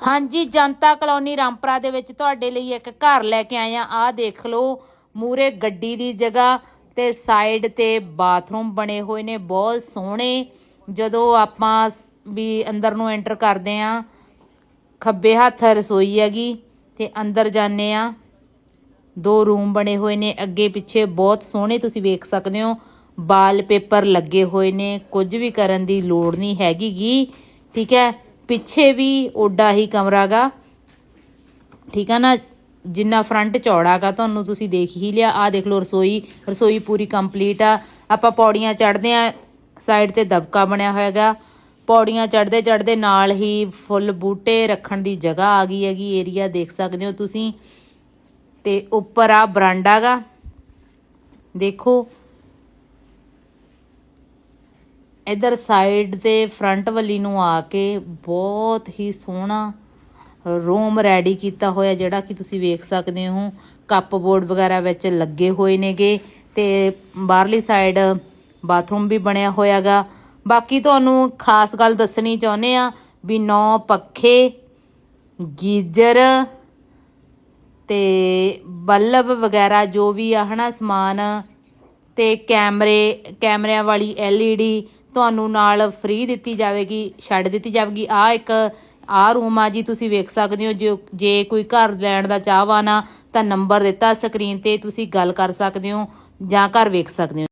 ਹਾਂਜੀ, ਜਨਤਾ ਕਲੋਨੀ ਰਾਮਪਰਾ ਦੇ ਵਿੱਚ ਤੁਹਾਡੇ ਲਈ ਇੱਕ ਘਰ ਲੈ ਕੇ ਆਏ ਆ ਆਹ ਦੇਖ ਲਓ ਮੂਰੇ ਗੱਡੀ ਦੀ ਜਗ੍ਹਾ ਤੇ ਸਾਈਡ ਤੇ ਬਾਥਰੂਮ ਬਣੇ ਹੋਏ ਨੇ, ਬਹੁਤ ਸੋਹਣੇ। ਜਦੋਂ ਆਪਾਂ ਵੀ ਅੰਦਰ ਨੂੰ ਐਂਟਰ ਕਰਦੇ ਆ ਖੱਬੇ ਹੱਥ ਰਸੋਈ ਹੈਗੀ ਤੇ ਅੰਦਰ ਜਾਂਦੇ ਆ ਦੋ ਰੂਮ ਬਣੇ ਹੋਏ ਨੇ, ਅੱਗੇ ਪਿੱਛੇ ਬਹੁਤ ਸੋਹਣੇ ਤੁਸੀਂ ਵੇਖ ਸਕਦੇ ਹੋ। ਵਾਲਪੇਪਰ ਲੱਗੇ ਹੋਏ ਨੇ, ਕੁਝ ਵੀ ਕਰਨ ਦੀ ਲੋੜ ਨਹੀਂ ਹੈਗੀ ਗੀ ਠੀਕ ਹੈ? ਪਿੱਛੇ ਵੀ ਓਡਾ ਹੀ ਕਮਰਾ ਗਾ। ਠੀਕ ਆ ਨਾ? ਜਿੰਨਾ ਫਰੰਟ ਚੌੜਾ ਗਾ, ਤੁਹਾਨੂੰ ਤੁਸੀਂ ਦੇਖ ਹੀ ਲਿਆ। ਆ ਦੇਖ ਲਓ, ਰਸੋਈ ਰਸੋਈ ਪੂਰੀ ਕੰਪਲੀਟ ਆ। ਆਪਾਂ ਪੌੜੀਆਂ ਚੜ੍ਹਦੇ ਆ ਸਾਈਡ ਤੇ ਦਬਕਾ ਬਣਿਆ ਹੋਇਆਗਾ ਪੌੜੀਆਂ ਚੜ੍ਹਦੇ ਚੜ੍ਹਦੇ ਨਾਲ ਹੀ ਫੁੱਲ ਬੂਟੇ ਰੱਖਣ ਦੀ ਜਗ੍ਹਾ ਆ ਗਈ ਹੈਗੀ ਏਰੀਆ ਦੇਖ ਸਕਦੇ ਹੋ ਤੁਸੀਂ। ਤੇ ਉੱਪਰ ਆ ਬਰਾਂਡਾ ਗਾ। ਦੇਖੋ ਇਧਰ ਸਾਈਡ ਤੇ ਫਰੰਟ ਵੱਲੀ ਨੂੰ ਆ ਕੇ ਬਹੁਤ ਹੀ ਸੋਹਣਾ ਰੂਮ ਰੈਡੀ ਕੀਤਾ ਹੋਇਆ, ਜਿਹੜਾ ਕਿ ਤੁਸੀਂ ਵੇਖ ਸਕਦੇ ਹੋ। ਕੱਪ ਬੋਰਡ ਵਗੈਰਾ ਵਿੱਚ ਲੱਗੇ ਹੋਏ ਨੇਗੇ ਤੇ ਬਾਹਰਲੀ ਸਾਈਡ ਬਾਥਰੂਮ ਵੀ ਬਣਿਆ ਹੋਇਆਗਾ। ਬਾਕੀ ਤੁਹਾਨੂੰ ਖਾਸ ਗੱਲ ਦੱਸਣੀ ਚਾਹੁੰਦੇ ਆ ਵੀ ਨੌ ਪੱਖੇ, ਗੀਜ਼ਰ ਤੇ ਬੱਲਬ ਵਗੈਰਾ ਜੋ ਵੀ ਆ ਹਨਾ ਸਮਾਨ ਤੇ ਕੈਮਰੇ, ਕੈਮਰਿਆਂ ਵਾਲੀ LED ਤੁਹਾਨੂੰ ਨਾਲ ਫ੍ਰੀ ਦਿੱਤੀ ਜਾਵੇਗੀ, ਛੱਡ ਦਿੱਤੀ ਜਾਵੇਗੀ। ਆ ਇੱਕ ਆ ਰੂਮ ਆ ਜੀ, ਤੁਸੀਂ ਵੇਖ ਸਕਦੇ ਹੋ, ਜੇ ਜੇ ਕੋਈ ਘਰ ਲੈਣ ਦਾ ਚਾਹਵਾਨ ਆ, ਤਾਂ ਨੰਬਰ ਦਿੱਤਾ ਸਕਰੀਨ ਤੇ, ਤੁਸੀਂ ਗੱਲ ਕਰ ਸਕਦੇ ਹੋ ਜਾਂ ਘਰ ਵੇਖ ਸਕਦੇ ਹੋ।